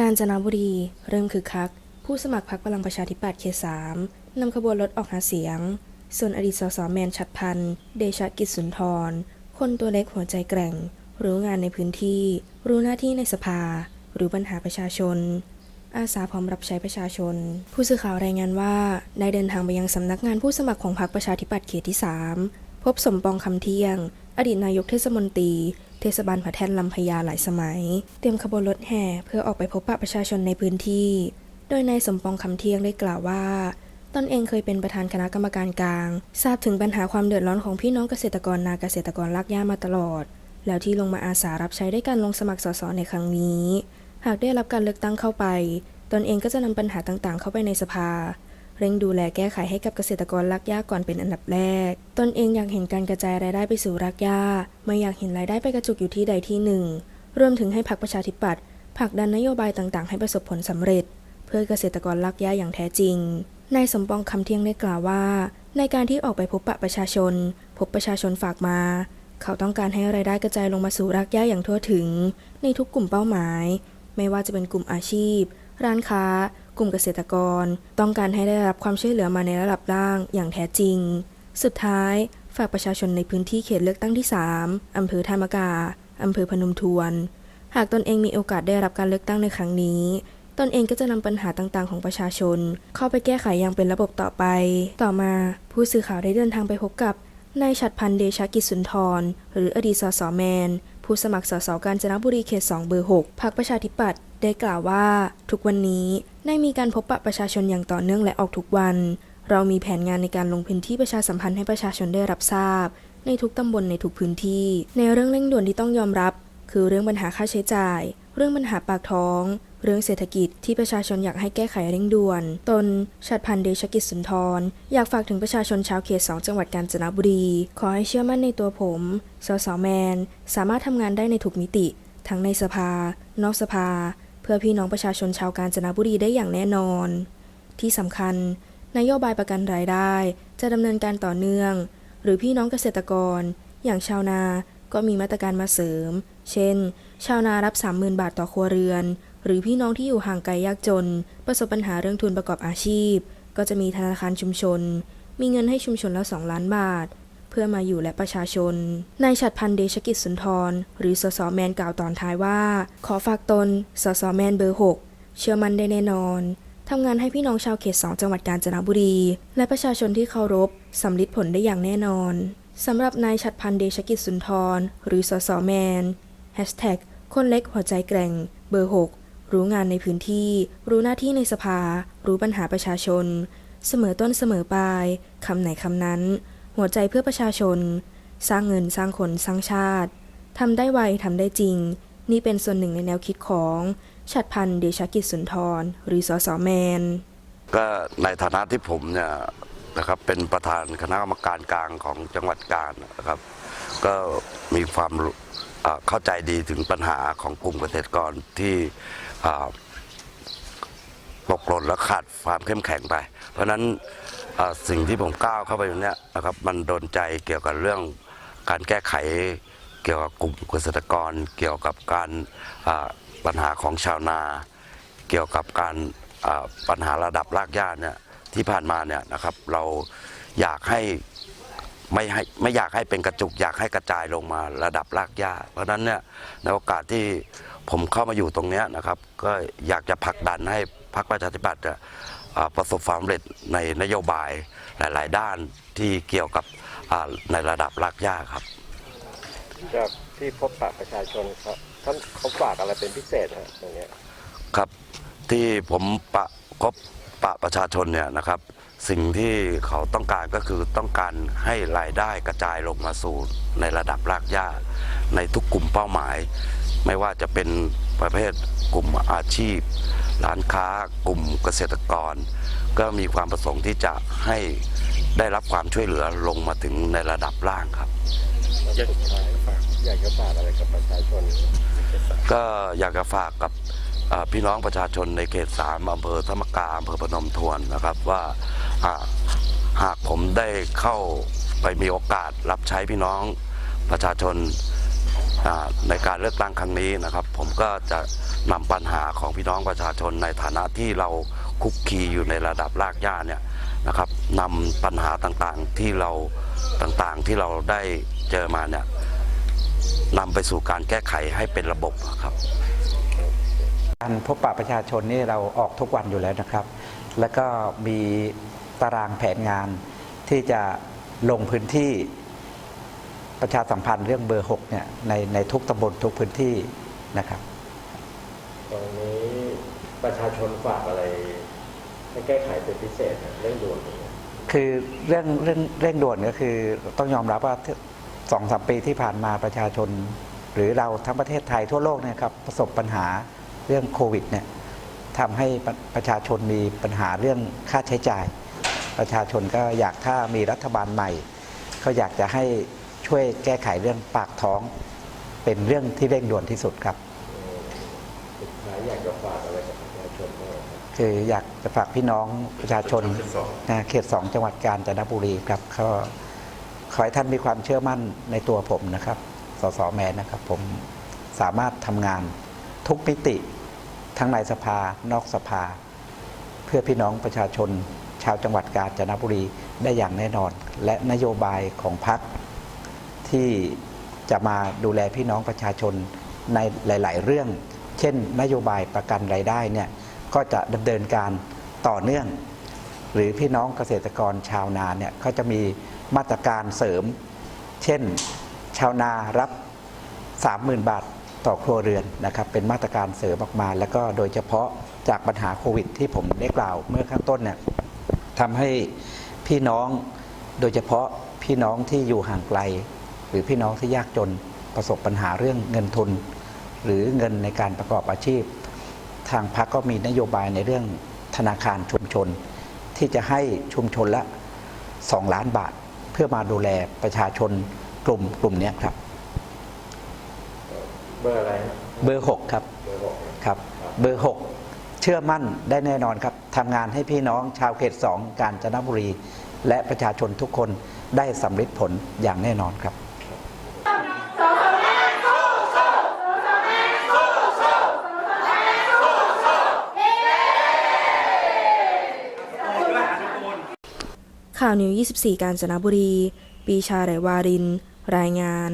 กาญจนบุรี เริ่มคึกคัก ผู้สมัครพรรคพลังประชาธิปัตย์เขตสามนำขบวนรถออกหาเสียง ส่วนอดีตสสแมนชัดพันธ์เดชกิจสุนทร คนตัวเล็กหัวใจแกร่ง รู้งานในพื้นที่ รู้หน้าที่ในสภา รู้ปัญหาประชาชน อาสาพร้อมรับใช้ประชาชน ผู้สื่อข่าวรายงานว่าได้เดินทางไปยังสำนักงานผู้สมัครของพรรคประชาธิปัตย์เขตที่ 3 พบสมปองคำเที่ยง อดีตนายกเทศมนตรี เทศบาลผาแทนลำพญาหลายสมัย เตรียมขบวนรถแห่เพื่อออกไปพบปะประชาชนในพื้นที่ โดยนายสมปองคำเที่ยงได้กล่าวว่าตนเองเคยเป็นประธานคณะกรรมการกลาง ทราบถึงปัญหาความเดือดร้อนของพี่น้องเกษตรกรนาเกษตรกรลากย่ามาตลอด แล้วที่ลงมาอาสารับใช้ด้วยการลงสมัครสสในครั้งนี้ หากได้รับการเลือกตั้งเข้าไป ตนเองก็จะนำปัญหาต่างๆ เข้าไปในสภา เร่งดูแลแก้ไขให้กับเกษตรกรรากหญ้าก่อนเป็นอันดับแรก ตนเองอยากเห็นการกระจายรายได้ไปสู่รากหญ้า ไม่อยากเห็นรายได้ไปกระจุกอยู่ที่ใดที่หนึ่ง รวมถึงให้พรรคประชาธิปัตย์ผลักดันนโยบายต่างๆ ให้ประสบผลสำเร็จ เพื่อเกษตรกรรากหญ้าอย่างแท้จริง นายสมปองคำเที่ยงได้กล่าวว่า ในการที่ออกไปพบปะประชาชน พบประชาชนฝากมาเขาต้องการให้รายได้กระจายลงมาสู่รากหญ้าอย่างทั่วถึง ในทุกกลุ่มเป้าหมาย ไม่ว่าจะเป็นกลุ่มอาชีพ ร้านค้า กลุ่มเกษตรกร ต้องการให้ได้รับความช่วยเหลือมาในระดับล่างอย่างแท้จริง สุดท้าย ฝากประชาชนในพื้นที่เขตเลือกตั้งที่ 3 อำเภอธามกา อำเภอพนมทวน หากตนเองมีโอกาสได้รับการเลือกตั้งในครั้งนี้ ตนเองก็จะนำปัญหาต่างๆ ของประชาชน เข้าไปแก้ไขอย่างเป็นระบบต่อไป ต่อมาผู้สื่อข่าวได้เดินทางไปพบกับนายฉัดพันธ์เดชากิจสุนทร หรืออดีตสสแมน ผู้สมัครสสกาญจนบุรีเขต 2 เบอร์ 6 พรรคประชาธิปัตย์ได้กล่าวว่า ทุกวันนี้ ได้มีการพบปะประชาชนอย่างต่อเนื่องและออกทุกวัน เรามีแผนงานในการลงพื้นที่ประชาสัมพันธ์ให้ประชาชนได้รับทราบ ในทุกตำบลในทุกพื้นที่ ในเรื่องเร่งด่วนที่ต้องยอมรับ คือเรื่องปัญหาค่าใช้จ่าย เรื่องปัญหาปากท้อง เรื่องเศรษฐกิจที่ประชาชนอยากให้แก้ไขเร่งด่วน ตนชัดพันธ์เดชกิจสุนทร อยากฝากถึงประชาชนชาวเขต 2 จังหวัดกาญจนบุรี ขอให้เชื่อมั่นในตัวผม สสแมน สามารถทำงานได้ในทุกมิติ ทั้งในสภา นอกสภา พื่อพี่น้องประชาชนชาวกาญจนบุรีได้อย่างแน่นอน ที่สำคัญ นโยบายประกันรายได้จะดำเนินการต่อเนื่อง หรือพี่น้องเกษตรกร อย่างชาวนาก็มีมาตรการมาเสริม เช่น ชาวนารับ 30,000 บาทต่อครัวเรือน หรือพี่น้องที่อยู่ห่างไกลยากจน ประสบปัญหาเรื่องทุนประกอบอาชีพ ก็จะมีธนาคารชุมชน มีเงินให้ชุมชนละ 2 ล้านบาท เพื่อมาอยู่และประชาชน นายฉัดพันธ์เดชกิจสุนทร หรือสสแมนกล่าวตอนท้ายว่า ขอฝากตน สสแมนเบอร์ 6 เชื่อมั่นได้แน่นอนทำงานให้พี่น้องชาวเขต 2 จังหวัดกาญจนบุรี และประชาชนที่เคารพสำลิดผลได้อย่างแน่นอนสำหรับนายชัดพันธ์เดชกิจสุนทร หรือสสแมนคนเล็กหัวใจแกร่ง เบอร์ 6 รู้งานในพื้นที่ รู้หน้าที่ในสภา รู้ปัญหาประชาชน เสมอต้นเสมอปลายคำไหนคำนั้น หัวใจเพื่อประชาชน สร้างเงินสร้างคนสร้างชาติทำได้ไวทำได้จริง นี่เป็นส่วนหนึ่งในแนวคิดของชัดพันธ์เดชกิจสุนทร หรือสสแมน ก็ในฐานะที่ผมเนี่ยนะครับเป็นประธานคณะกรรมการกลางของจังหวัดกาญนะครับ ก็มีความเข้าใจดีถึงปัญหาของกลุ่มเกษตรกรที่ตกหล่นและขาดความเข้มแข็งไป เพราะนั้น สิ่งที่ผมก้าวเข้าไปตรงเนี้ยนะครับมันโดนใจเกี่ยวกับเรื่องการแก้ไข เกี่ยวกับกลุ่มเกษตรกร เกี่ยวกับการปัญหาของชาวนา เกี่ยวกับการปัญหาระดับรากหญ้าเนี่ยที่ผ่านมาเนี่ยนะครับเราอยากให้ไม่ให้ไม่อยากให้เป็นกระจุกอยากให้กระจายลงมาระดับรากหญ้า เพราะฉะนั้นเนี่ยในโอกาสที่ผมเข้ามาอยู่ตรงนี้นะครับ ก็อยากจะผลักดันให้พรรคประชาธิปัตย์ ประสบความสำเร็จในนโยบายหลาย ๆ ด้านที่เกี่ยวกับอ่าในระดับรากหญ้าครับ จากที่พบปะประชาชนครับท่านเขาฝากอะไรเป็นพิเศษฮะตรงเนี้ยครับที่ผมปะคบปะประชาชนเนี่ยนะครับ สิ่งที่เขาต้องการก็คือต้องการให้รายได้กระจายลงมาสู่ในระดับรากหญ้า ในทุกกลุ่มเป้าหมาย ไม่ว่าจะเป็นประเภทกลุ่มอาชีพ ร้านค้ากลุ่มเกษตรกร ก็มีความประสงค์ที่จะให้ได้รับความช่วยเหลือลงมาถึงในระดับล่างครับแล้วสุดท้ายฝากอยากจะฝากอะไรกับประชาชน ก็อยากจะฝากกับเอ่อพี่น้องประชาชนในเขตสามอำเภอธรรมกาอำเภอพนมทวนนะครับว่าอ่าหากผมได้เข้าไปมีโอกาสรับใช้พี่น้องประชาชนอ่า ในการเลือกตั้งครั้งนี้นะครับ ผมก็จะนำปัญหาของพี่น้องประชาชนในฐานะที่เราคุกคีอยู่ในระดับรากหญ้าเนี่ยนะครับนำปัญหาต่างๆที่เราต่างๆที่เราได้เจอมาเนี่ยนำไปสู่การแก้ไขให้เป็นระบบครับ การพบปะประชาชนนี่เราออกทุกวันอยู่แล้วนะครับ แล้วก็มีตารางแผนงานที่จะลงพื้นที่ ประชาสัมพันธ์เรื่องเบอร์6เนี่ยในในทุกตำบลทุกพื้นที่นะครับตรงนี้ประชาชนฝากอะไรให้แก้ไขเป็นพิเศษนะเร่งด่วนอย่างเงี้ยคือเรื่องเรื่องเร่งด่วนก็คือต้องยอมรับว่าสองสามปีที่ผ่านมาประชาชน หรือเราทั้งประเทศไทยทั่วโลกเนยครับประสบปัญหาเรื่องโควิดเนี่ยทำให้ประประชาชนมีปัญหาเรื่องค่าใช้จ่าย ประชาชนก็อยากถ้ามีรัฐบาลใหม่ก็อยากจะให้ ช่วยแก้ไขเรื่องปากท้องเป็นเรื่องที่เร่งด่วนที่สุดครับสุดท้ายอยากจะฝากอะไรกับประชาชนบ้างครับคืออยากจะฝากพี่น้องประชาชนนะเขตสองจังหวัดกาญจนบุรีครับก็ขอให้ท่านมีความเชื่อมั่นในตัวผมนะครับ สสแมนนะครับ ผมสามารถทำงานทุกมิติทั้งในสภานอกสภา เพื่อพี่น้องประชาชน ชาวจังหวัดกาญจนบุรีได้อย่างแน่นอน และนโยบายของพรรค ที่จะมาดูแลพี่น้องประชาชนในหลาย ๆ เรื่อง เช่น นโยบายประกันรายได้เนี่ยก็จะดำเนินการต่อเนื่อง หรือพี่น้องเกษตรกรชาวนาเนี่ยก็จะมีมาตรการเสริม เช่น ชาวนารับ 30,000 บาทต่อครัวเรือนนะครับเป็นมาตรการเสริมออกมา แล้วก็โดยเฉพาะจากปัญหาโควิด ที่ผมได้กล่าวเมื่อข้างต้นเนี่ยทำให้พี่น้องโดยเฉพาะพี่น้องที่อยู่ห่างไกล หรือพี่น้องที่ยากจนประสบปัญหาเรื่องเงินทุน หรือเงินในการประกอบอาชีพ ทางพรรคก็มีนโยบายในเรื่องธนาคารชุมชน ที่จะให้ชุมชนละ 2 ล้านบาท เพื่อมาดูแลประชาชนกลุ่มกลุ่มเนี้ยครับ เบอร์อะไรฮะเบอร์ 6 ครับเบอร์หกนะครับ เบอร์ 6 เชื่อมั่นได้แน่นอนครับทำงานให้พี่น้องชาวเขต 2 กาญจนบุรี และประชาชนทุกคนได้สำเร็จผลอย่างแน่นอนครับ ข่าวนิว 24 กาญจนบุรี ปีชาไหลวาริน รายงาน